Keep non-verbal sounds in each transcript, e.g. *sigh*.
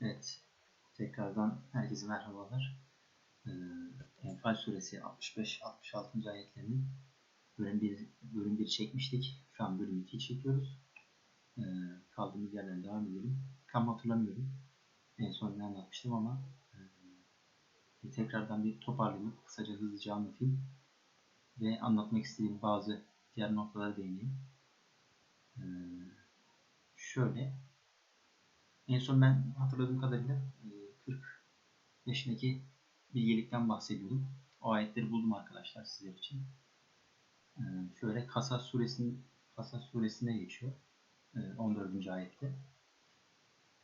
Evet. Tekrardan herkese merhabalar. Ee, Enfal suresi 65-66. ayetlerini bölüm 1, bölüm 1 çekmiştik. Şu an bölüm 2 çekiyoruz. Ee, kaldığımız yerden devam edelim. Tam hatırlamıyorum. En son ne anlatmıştım ama e, tekrardan bir toparlayayım. Kısaca hızlıca anlatayım. Ve anlatmak istediğim bazı diğer noktalara değineyim. Ee, şöyle en son ben hatırladığım kadarıyla 40 e, yaşındaki bilgelikten bahsediyordum. O ayetleri buldum arkadaşlar sizler için. E, şöyle Kasas suresinin Kasas suresinde geçiyor. 14. E, ayette.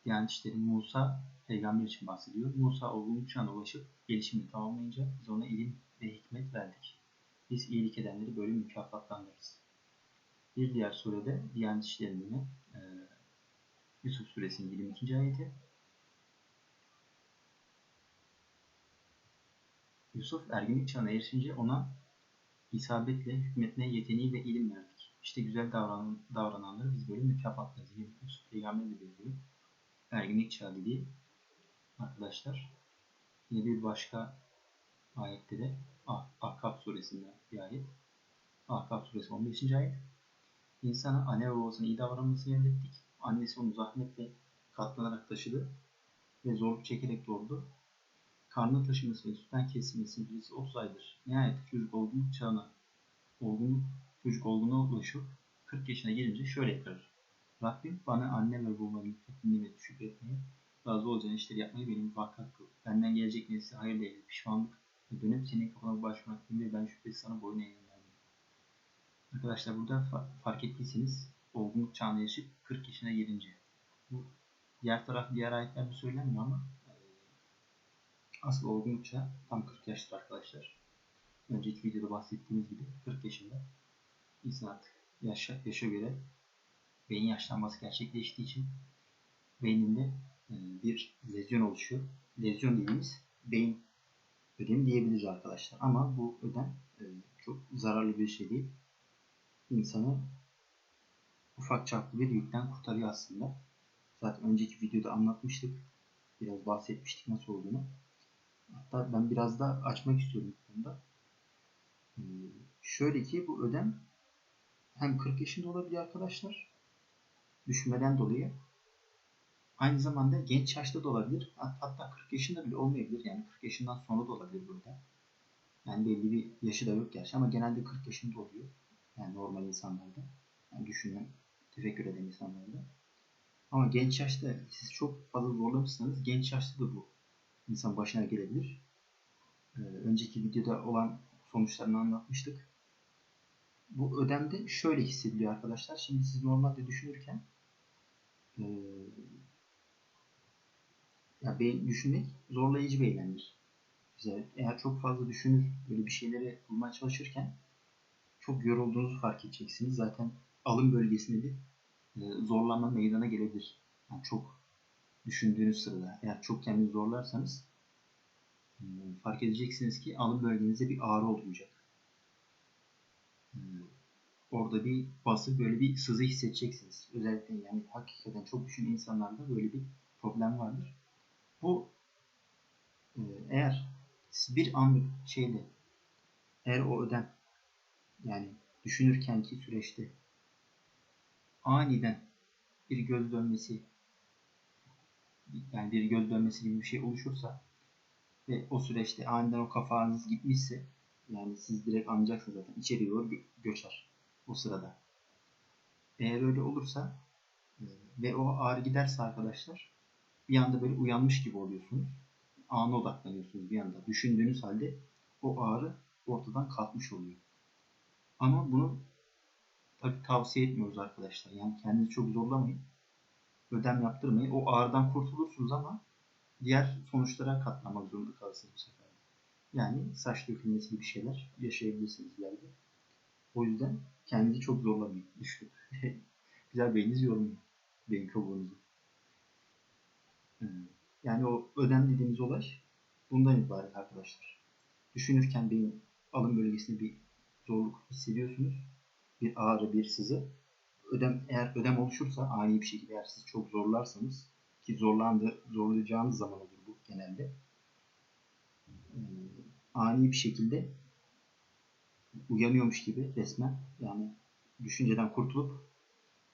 Yani işte Musa peygamber için bahsediyor. Musa olgunluk çağına ulaşıp gelişimini tamamlayınca biz ona ilim ve hikmet verdik. Biz iyilik edenleri böyle mükafatlandırırız. Bir diğer surede Diyanet işlerinde Yusuf suresinin 22. ayeti. Yusuf erginlik çağına erişince ona isabetle hükmetmeye yeteneği ve ilim verdik. İşte güzel davran davrananları biz böyle mükafatlarız. Yine Yusuf peygamber de diyor. Erginlik çağı dediği arkadaşlar. Yine bir başka ayette de ah, Ahkaf suresinden bir ayet. Ahkaf suresi 15. ayet. İnsana anne babasına iyi davranmasını emrettik Annesi onu zahmetle katlanarak taşıdı ve zorluk çekerek doğurdu. Karnı taşıması ve sütten kesilmesi birisi 30 aydır. Nihayet çocuk olgunluk çağına olgunluk, çocuk olgunluğa ulaşıp 40 yaşına gelince şöyle yapar. Rabbim bana anne ve babamın lütfettiği nimeti şükretmeyi, razı olacağın işleri yapmayı benim muvaffak kıl. Benden gelecek nesli hayırlı eyle, pişmanlık ve dönüp senin kapına başvurmak ve ben şüphesiz sana boyun eğenlerdim. Arkadaşlar burada fark ettiyseniz olgunluk çağına yaşayıp 40 yaşına gelince. Bu diğer taraf diğer ayetlerde söylenmiyor ama e, asıl olgunluk çağı tam 40 yaştır arkadaşlar. Önceki videoda bahsettiğimiz gibi 40 yaşında insan artık yaşa, yaşa göre beyin yaşlanması gerçekleştiği için beyninde e, bir lezyon oluşuyor. Lezyon dediğimiz beyin ödemi diyebiliriz arkadaşlar. Ama bu ödem e, çok zararlı bir şey değil. İnsanı ufak çaplı bir yükten kurtarıyor aslında. Zaten önceki videoda anlatmıştık. Biraz bahsetmiştik nasıl olduğunu. Hatta ben biraz da açmak istiyorum bu konuda. Ee, şöyle ki bu ödem hem 40 yaşında olabilir arkadaşlar. Düşmeden dolayı. Aynı zamanda genç yaşta da olabilir. Hatta 40 yaşında bile olmayabilir. Yani 40 yaşından sonra da olabilir burada. Yani belli bir yaşı da yok gerçi ama genelde 40 yaşında oluyor. Yani normal insanlarda. Yani düşünün tefekkür eden insanlarda. Ama genç yaşta siz çok fazla zorlamışsanız genç yaşta da bu insan başına gelebilir. Ee, önceki videoda olan sonuçlarını anlatmıştık. Bu ödemde şöyle hissediliyor arkadaşlar. Şimdi siz normalde düşünürken e, ya beyin düşünmek zorlayıcı bir eylemdir. Bize eğer çok fazla düşünür, böyle bir şeyleri bulmaya çalışırken çok yorulduğunuzu fark edeceksiniz. Zaten alım bölgesinde bir e, zorlanma meydana gelebilir. Yani çok düşündüğünüz sırada eğer çok kendinizi zorlarsanız e, fark edeceksiniz ki alım bölgenizde bir ağrı olmayacak. E, orada bir bası böyle bir sızı hissedeceksiniz. Özellikle yani hakikaten çok düşünen insanlarda böyle bir problem vardır. Bu eğer bir anlık şeyde eğer o ödem yani düşünürken ki süreçte aniden bir göz dönmesi yani bir göz dönmesi gibi bir şey oluşursa ve o süreçte aniden o kafanız gitmişse yani siz direkt anlayacaksınız zaten içeri doğru gö göçer o sırada. Eğer öyle olursa e, ve o ağrı giderse arkadaşlar bir anda böyle uyanmış gibi oluyorsunuz. Ana odaklanıyorsunuz bir anda. Düşündüğünüz halde o ağrı ortadan kalkmış oluyor. Ama bunu tabii tavsiye etmiyoruz arkadaşlar. Yani kendinizi çok zorlamayın. Ödem yaptırmayın. O ağrıdan kurtulursunuz ama diğer sonuçlara katlanmak zorunda kalırsınız bu sefer. Yani saç dökülmesi gibi şeyler yaşayabilirsiniz ileride. O yüzden kendinizi çok zorlamayın. Düşün. *laughs* Güzel beyniniz yormayın. Beyin kabuğunuzu. Yani o ödem dediğimiz olay bundan ibaret arkadaşlar. Düşünürken beyin alın bölgesinde bir zorluk hissediyorsunuz bir ağrı, bir sızı. Ödem, eğer ödem oluşursa ani bir şekilde eğer siz çok zorlarsanız ki zorlandı, zorlayacağınız zaman olur bu genelde. Ani bir şekilde uyanıyormuş gibi resmen yani düşünceden kurtulup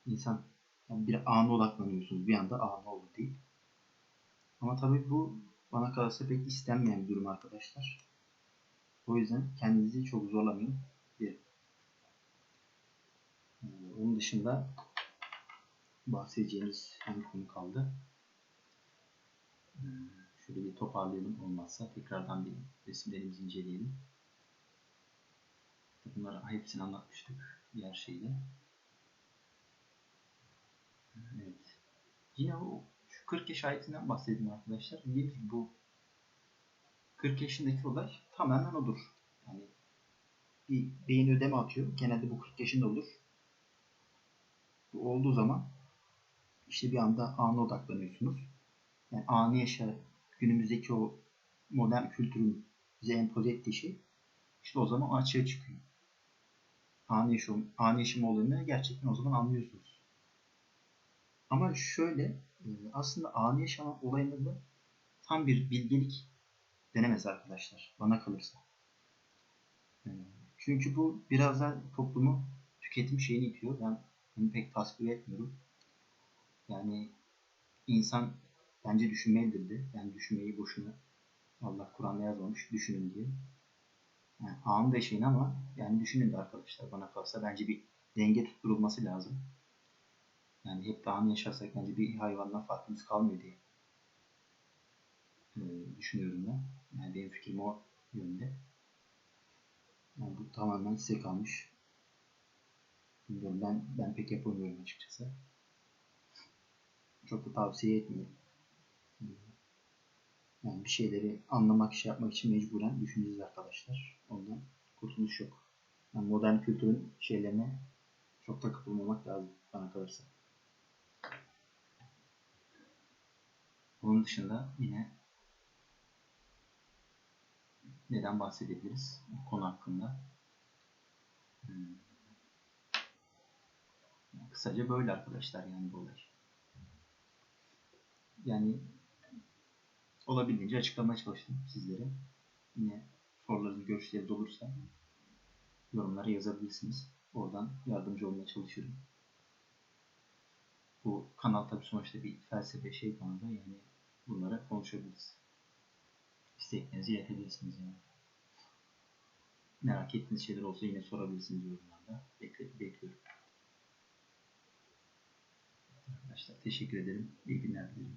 insan yani bir ana odaklanıyorsunuz. Bir anda ana olur değil. Ama tabii bu bana kalırsa pek istenmeyen bir durum arkadaşlar. O yüzden kendinizi çok zorlamayın. Bir. Onun dışında bahsedeceğimiz hangi konu kaldı? Ee, şöyle bir toparlayalım olmazsa tekrardan bir resimlerimizi inceleyelim. Bunları hepsini anlatmıştık diğer şeyde. Evet. Yine o şu 40 yaş ayetinden bahsedeyim arkadaşlar. Dediğim bu 40 yaşındaki olay tamamen odur. Yani bir beyin ödeme atıyor. Genelde bu 40 yaşında olur. Olduğu zaman işte bir anda ana odaklanıyorsunuz. Yani anı yaşa günümüzdeki o modern kültürün bize empoze ettiği şey işte o zaman açığa çıkıyor. Ani yaşam, ani yaşam olayını gerçekten o zaman anlıyorsunuz. Ama şöyle e, aslında ani yaşam olayında da tam bir bilgelik denemez arkadaşlar. Bana kalırsa. E, çünkü bu biraz da toplumu tüketim şeyini itiyor. Ben bunu pek tasvip etmiyorum. Yani insan bence düşünmelidir de. Yani düşünmeyi boşuna Allah Kur'an'da yazmamış. Düşünün diye. Yani anında yaşayın ama yani düşünün de arkadaşlar bana kalırsa bence bir denge tutturulması lazım. Yani hep daha yaşarsak bence bir hayvandan farkımız kalmıyor diye e, düşünüyorum ben. Yani benim fikrim o yönde. Yani bu tamamen size kalmış. Bilmiyorum ben ben pek yapamıyorum açıkçası. Çok da tavsiye etmiyorum. Yani bir şeyleri anlamak, şey yapmak için mecburen düşüneceğiz arkadaşlar. Ondan kurtuluş yok. Yani modern kültürün şeylerine çok da kapılmamak lazım bana kalırsa. Bunun dışında yine neden bahsedebiliriz konu hakkında? Hmm. Kısaca böyle arkadaşlar yani bu olay. Yani olabildiğince açıklamaya çalıştım sizlere. Yine sorularınız, görüşleriniz olursa yorumlara yazabilirsiniz. Oradan yardımcı olmaya çalışırım. Bu kanal tabii sonuçta bir felsefe şey konuda yani bunlara konuşabiliriz. İsteklerinizi iletebilirsiniz yani. Merak ettiğiniz şeyler olsa yine sorabilirsiniz yorumlarda. Bekle, bekliyorum. Arkadaşlar teşekkür ederim. İyi günler dilerim.